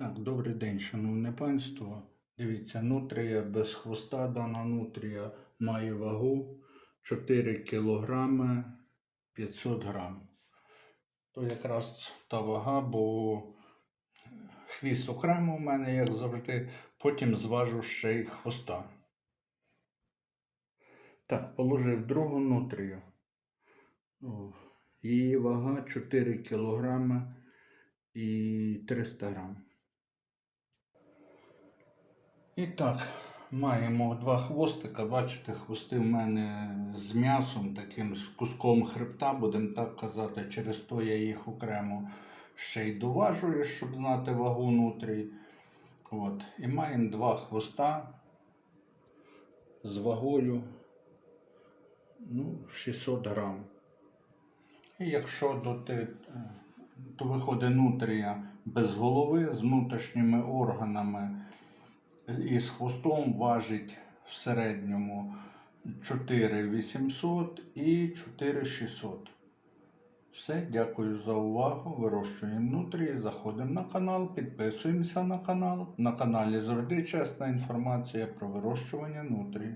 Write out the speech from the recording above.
Так, добрий день, шановне панство. Дивіться, нутрія без хвоста, дана нутрія має вагу 4 кг 500 грам. То якраз та вага, бо хвіст окремо в мене, як завжди, потім зважу ще й хвоста. Так, положив другу нутрію. Її вага 4 кг і 300 грам. І так, маємо два хвостика. Бачите, хвости в мене з м'ясом, таким з куском хребта, будемо так казати. Через то я їх окремо ще й доважую, щоб знати вагу нутрій. От. І маємо два хвоста з вагою ну, 600 грам. І якщо до ти, то виходить нутрія без голови з внутрішніми органами і з хвостом важить в середньому 4800 і 4600. Все, дякую за увагу. Вирощуємо внутрі. заходимо на канал, підписуємося на канал. На каналі завжди чесна інформація про вирощування нутрій.